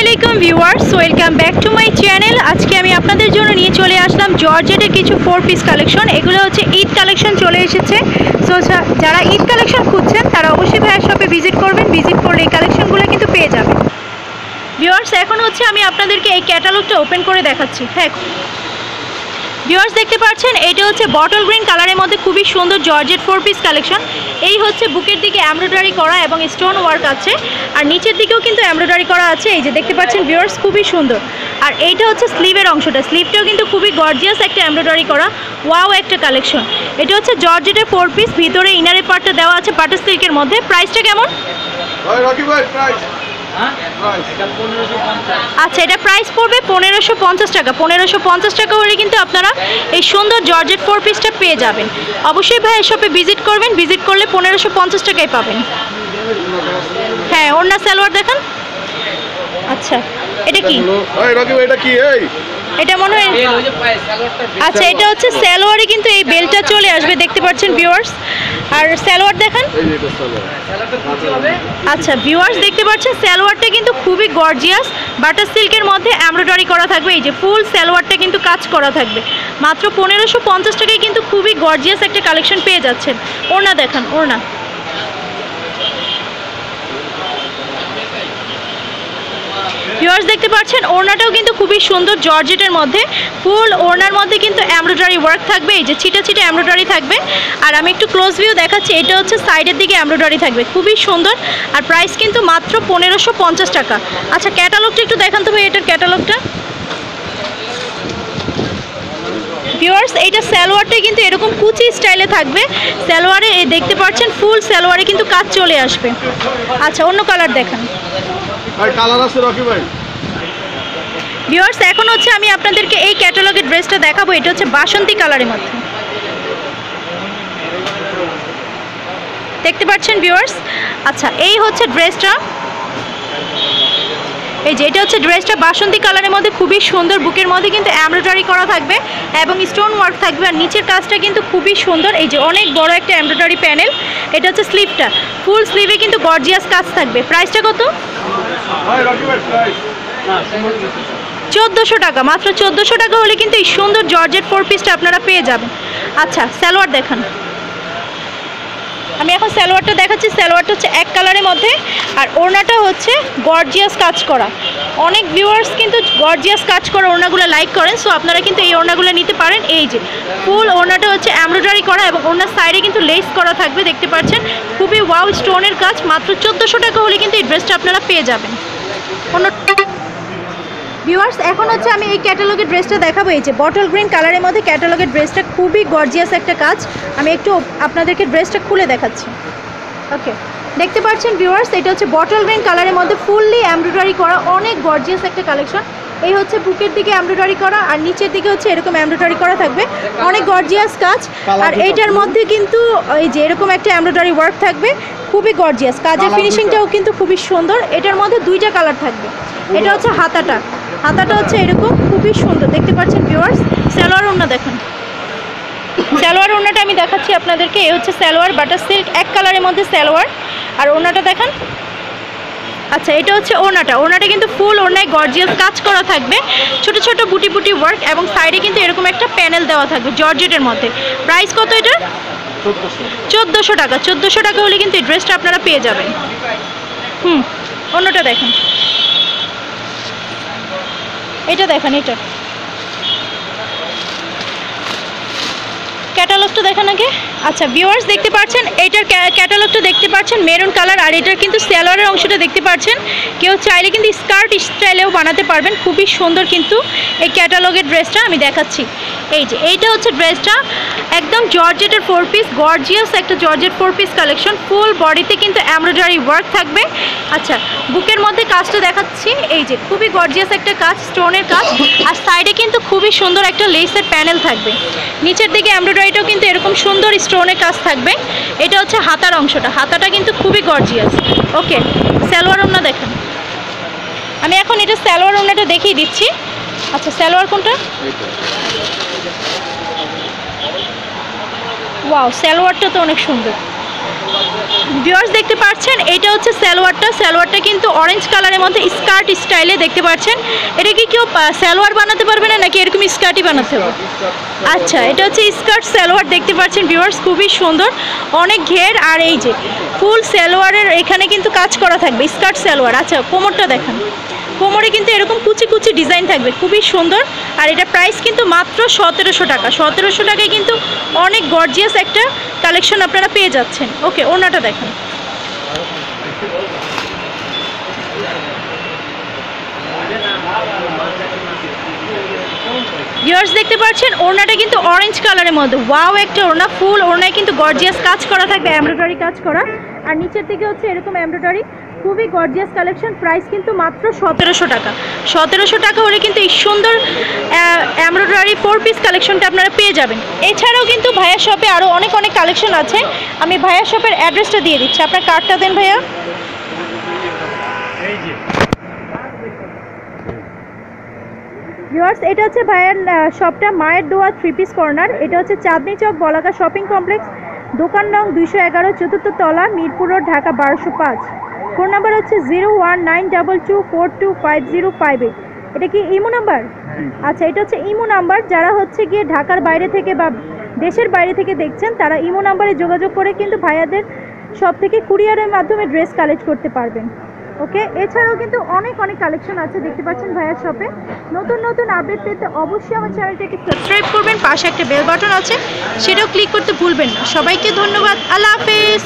আলাইকুম viewers, welcome back to my channel. আজকে আমি আপনাদের জন্য নিয়ে চলে আসলাম জর্জেটের কিছু ফোর পিস কালেকশন এগুলো হচ্ছে ঈদ কালেকশন চলে এসেছে। সো যারা ঈদ কালেকশন খুঁজছেন, তারা অবশ্যই ভাইয়ের শপে ভিজিট করবেন। ভিজিট করলে এই কালেকশনগুলো কিন্তু পেয়ে যাবেন। ভিউয়ার্স, এখন হচ্ছে আমি আপনাদেরকে এই ক্যাটালগটা ওপেন করে দেখাচ্ছি। হ্যাঁ ভিউয়ার্স দেখতে পাচ্ছেন, এটা হচ্ছে বটল গ্রিন কালারের মধ্যে খুবই সুন্দর জর্জেট ফোর পিস কালেকশন এই হচ্ছে বুকের দিকে এমব্রয়ডারি করা এবং স্টোন ওয়ার্ক আছে। আর নিচের দিকেও কিন্তু এমব্রয়ডারি করা আছে। এই যে দেখতে পাচ্ছেন ভিউয়ার্স খুবই সুন্দর। আর এইটা হচ্ছে স্লিভের অংশটা। স্লিভটাও কিন্তু খুবই গর্জিয়াস একটা এমব্রয়ডারি করা। ওয়াও একটা কালেকশন এটা হচ্ছে জর্জেটের ফোর পিস ভিতরে ইনারের পার্টটা দেওয়া আছে পাটার সিল্কের মধ্যে। প্রাইসটা কেমন? প্রাইস আচ্ছা এটা প্রাইস পড়বে পনেরোশো পঞ্চাশ টাকা। পনেরোশো পঞ্চাশ টাকা হলে কিন্তু আপনারা এই সুন্দর জর্জেট ফোর পিসটা পেয়ে যাবেন। অবশ্যই ভাই এসবে ভিজিট করবেন। ভিজিট করলে পনেরোশো পঞ্চাশ টাকায় পাবেন। হ্যাঁ ওড়না সালোয়ার দেখান। আচ্ছা। এটা কি? এটা কি? এই। এটা মনে হয় আচ্ছা এটা হচ্ছে স্যালোয়ারে কিন্তু এই বেলটা চলে আসবে দেখতে পাচ্ছেন ভিউয়ার্স আর স্যালোয়ার দেখান। এই যে এটা সালোয়ার। আচ্ছা ভিউয়ার্স দেখতে পাচ্ছেন সালোয়ারটা কিন্তু খুবই গর্জিয়াস বাটার সিল্কের মধ্যে এমব্রয়ডারি করা থাকবে। এই যে ফুল সালোয়ারটা কিন্তু কাজ করা থাকবে। মাত্র পনেরোশো পঞ্চাশ টাকায় কিন্তু খুবই গর্জিয়াস একটা কালেকশন পেয়ে যাচ্ছেন। ওড়না দেখান ওড়না। ভিউয়ার্স দেখতে পাচ্ছেন, ওড়নাটাও কিন্তু খুবই সুন্দর জর্জেটের মধ্যে। ফুল ওড়নার মধ্যে কিন্তু এমব্রয়ডারি ওয়ার্ক থাকবে, এই যে ছিটা ছিটা এমব্রয়ডারি থাকবে। আর আমি একটু ক্লোজ ভিউ দেখাচ্ছি, এটা হচ্ছে সাইডের দিকে এমব্রয়ডারি থাকবে। খুবই সুন্দর, আর প্রাইস কিন্তু মাত্র পনেরোশো টাকা। আচ্ছা ক্যাটালগটা একটু দেখান তো ভাই, এটার ক্যাটালগটা ভিউয়ার্স এইটা সালোয়ারটা কিন্তু এরকম কুচি স্টাইলে থাকবে। সালোয়ারে দেখতে পাচ্ছেন ফুল সালোয়ারে কিন্তু কাজ চলে আসবে। আচ্ছা অন্য কালার দেখান। ভাই কালার আছে রকি ভাই। ভিউয়ার্স এখন হচ্ছে আমি আপনাদেরকে এই ক্যাটালগের ড্রেসটা দেখাবো। এটা হচ্ছে বাসন্তী কালারের মধ্যে। দেখতে পাচ্ছেন ভিউয়ার্স আচ্ছা এই হচ্ছে ড্রেসটা এই যে, এটা হচ্ছে ড্রেসটা বাসন্তী কালারের মধ্যে। খুবই সুন্দর বুকের মধ্যে কিন্তু এমব্রয়ডারি করা থাকবে এবং স্টোন ওয়ার্ক থাকবে। আর নিচের কাজটা কিন্তু খুবই সুন্দর। এই যে, অনেক বড় একটা এমব্রয়ডারি প্যানেল এটা হচ্ছে স্লিভটা ফুল স্লিভে কিন্তু গর্জিয়াস কাজ থাকবে। প্রাইসটা কত ভাই রকি ভাই প্রাইস চোদ্দোশো টাকা মাত্র চোদ্দোশো টাকা হলে কিন্তু এই সুন্দর জর্জেট ফোর পিসটা আপনারা পেয়ে যাবেন। আচ্ছা সালোয়ার দেখান। আমি এখন সালোয়ারটা দেখাচ্ছি সালোয়ারটা হচ্ছে এক কালারের মধ্যে আর ওড়নাটা হচ্ছে গর্জিয়াস কাজ করা। অনেক ভিউয়ার্স কিন্তু গর্জিয়াস কাজ করা ওড়নাগুলো লাইক করেন সো আপনারা কিন্তু এই ওড়নাগুলো নিতে পারেন। এই যে ফুল ওড়নাটা হচ্ছে এমব্রয়ডারি করা এবং ওড়নার সাইডে কিন্তু লেস করা থাকবে দেখতে পাচ্ছেন। ওয়াও স্টোনের কাজ মাত্র চোদ্দোশো টাকা হলে কিন্তু এই ড্রেসটা আপনারা পেয়ে যাবেন। অন্য ভিউয়ার্স এখন হচ্ছে আমি এই ক্যাটালগের ড্রেসটা দেখাবো। এই যে বটল গ্রিন কালারের মধ্যে ক্যাটালগের ড্রেসটা খুবই গর্জিয়াস একটা কাজ। আমি একটু আপনাদেরকে ড্রেসটা খুলে দেখাচ্ছি। ওকে দেখতে পাচ্ছেন ভিউয়ার্স এটা হচ্ছে বটল গ্রিন কালারের মধ্যে ফুললি এমব্রয়ডারি করা অনেক গর্জিয়াস একটা কালেকশন এই হচ্ছে বুকের দিকে এমব্রয়ডারি করা আর নিচের দিকে হচ্ছে এরকম এমব্রয়ডারি করা থাকবে। অনেক গর্জিয়াস কাজ আর এইটার মধ্যে কিন্তু এই যে এরকম একটা এমব্রয়ডারি ওয়ার্ক থাকবে খুবই গর্জিয়াস কাজের ফিনিশিংটাও কিন্তু খুবই সুন্দর। এটার মধ্যে দুইটা কালার থাকবে। এটা হচ্ছে হাতাটা। হাতাটা হচ্ছে এরকম খুবই সুন্দর। দেখতে পাচ্ছেন ভিউয়ার্স সালোয়ার ওড়না দেখুন। সালোয়ার ওড়নাটা আমি দেখাচ্ছি আপনাদেরকে। এই হচ্ছে সালোয়ার বাটার সিল্ক এক কালারের মধ্যে সালোয়ার। আর ওড়নাটা দেখান। আচ্ছা এটা হচ্ছে ওনাটা ওনাটা কিন্তু ফুল ওনায় গর্জিয়াস কাজ করা থাকবে। ছোট ছোট বুটি বুটি ওয়ার্ক এবং সাইডে কিন্তু এরকম একটা প্যানেল দেওয়া থাকবে জর্জেটের মধ্যে। প্রাইস কত এটা চোদ্দোশো টাকা। চোদ্দোশো টাকা হলে কিন্তু এই ড্রেসটা আপনারা পেয়ে যাবেন। হুম, অন্যটা দেখেন। এটা দেখেন, এটা। ক্যাটালগটা দেখেন আগে। আচ্ছা ভিউয়ার্স দেখতে পাচ্ছেন এইটার ক্যাটালগটা দেখতে পাচ্ছেন মেরুন কালার আর এটার কিন্তু স্যালোয়ারের অংশটা দেখতে পাচ্ছেন। কেউ চাইলে কিন্তু স্কার্ট স্টাইলেও বানাতে পারবেন, খুবই সুন্দর কিন্তু এই ক্যাটালগের ড্রেসটা আমি দেখাচ্ছি। এই যে, এইটা হচ্ছে ড্রেসটা একদম জর্জেটের ফোর পিস গর্জিয়াস একটা georgette four piece collection full বডিতে কিন্তু এমব্রয়ডারি ওয়ার্ক থাকবে। আচ্ছা বুকের মধ্যে কাজটা দেখাচ্ছি, এই যে, খুবই গর্জিয়াস একটা কাজ স্টোনের কাজ, আর সাইডে কিন্তু খুবই সুন্দর একটা লেসের প্যানেল থাকবে। নিচের দিকে এমব্রয়ডারিটাও কিন্তু এরকম সুন্দর স্টোনের কাজ থাকবে। এটা হচ্ছে হাতার অংশটা। হাতাটা কিন্তু খুবই গর্জিয়াস ওকে স্যালোয়ার ওনা দেখেন। আমি এখন এটা স্যালোয়ার ওনাটা দেখিয়ে দিচ্ছি। আচ্ছা স্যালোয়ার কোনটা? ওয়াও স্যালোয়ারটা তো অনেক সুন্দর। ভিউয়ার্স দেখতে পাচ্ছেন, এটা হচ্ছে সালোয়ারটা। সালোয়ারটা কিন্তু অরেঞ্জ কালারের মধ্যে স্কার্ট স্টাইলে দেখতে পাচ্ছেন। এটা কি কেউ সালোয়ার বানাতে পারবে না নাকি এরকম স্কার্টই বানাতে হবে? আচ্ছা এটা হচ্ছে স্কার্ট সালোয়ার দেখতে পাচ্ছেন ভিউয়ার্স খুবই সুন্দর। অনেক ঘের, আর এই যে ফুল সালোয়ারের এখানে কিন্তু কাজ করা থাকবে স্কার্ট সালোয়ার। আচ্ছা কোমরটা দেখান। কোমরে কিন্তু এরকম কুচি কুচি ডিজাইন থাকবে, খুবই সুন্দর। আর এটা প্রাইস কিন্তু মাত্র সতেরোশো টাকা। সতেরোশো টাকায় কিন্তু অনেক গর্জিয়াস একটা কালেকশন আপনারা পেয়ে যাচ্ছেন। ওকে ওনাটা দেখেন। ভিউয়ার্স দেখতে পাচ্ছেন, ওড়নাটা কিন্তু অরেঞ্জ কালারের মধ্যে। ওয়াও একটা ওড়না ফুল ওড়নায় কিন্তু গর্জিয়াস কাজ করা থাকবে এমব্রয়ডারি কাজ করা। আর নিচের দিকে হচ্ছে এরকম এমব্রয়ডারি খুবই গর্জিয়াস কালেকশন প্রাইস কিন্তু মাত্র সতেরোশো টাকা। সতেরোশো টাকা হলে কিন্তু এই সুন্দর এমব্রয়ডারি ফোর পিস কালেকশনটা আপনারা পেয়ে যাবেন। এছাড়াও কিন্তু ভাইয়া শপে আরও অনেক অনেক কালেকশন আছে। আমি ভাইয়া শপের অ্যাড্রেসটা দিয়ে দিচ্ছি। আপনার কার্ডটা দেন ভাইয়া। ভিউয়ার্স এটা হচ্ছে ভাইয়ের শপটা মায়ের দোয়া থ্রি পিস কর্নার এটা হচ্ছে চাঁদনি চক বলাকা শপিং কমপ্লেক্স দোকান নং দুইশো এগারো চতুর্থ তলা মিরপুর রোড ঢাকা বারোশো পাঁচ। ফোন নাম্বার হচ্ছে zero one nine double two four two five zero five eight. এটা কি ইমো নাম্বার? আচ্ছা এটা হচ্ছে ইমো নাম্বার। যারা হচ্ছে গিয়ে ঢাকার বাইরে থেকে বা দেশের বাইরে থেকে দেখছেন তারা ইমো নাম্বারে যোগাযোগ করে কিন্তু ভাইয়াদের সব থেকে কুরিয়ারের মাধ্যমে ড্রেস কালেক্ট করতে পারবেন। ওকে? এছাড়াও কিন্তু অনেক অনেক কালেকশন আছে দেখতে পাচ্ছেন ভাইয়ার শপে। নতুন নতুন আপডেট পেতে অবশ্যই আমার চ্যানেলটাকে সাবস্ক্রাইব করবেন। পাশে একটা বেল বাটন আছে সেটাও ক্লিক করতে ভুলবেন না। সবাইকে ধন্যবাদ। আল্লাহ হাফেজ।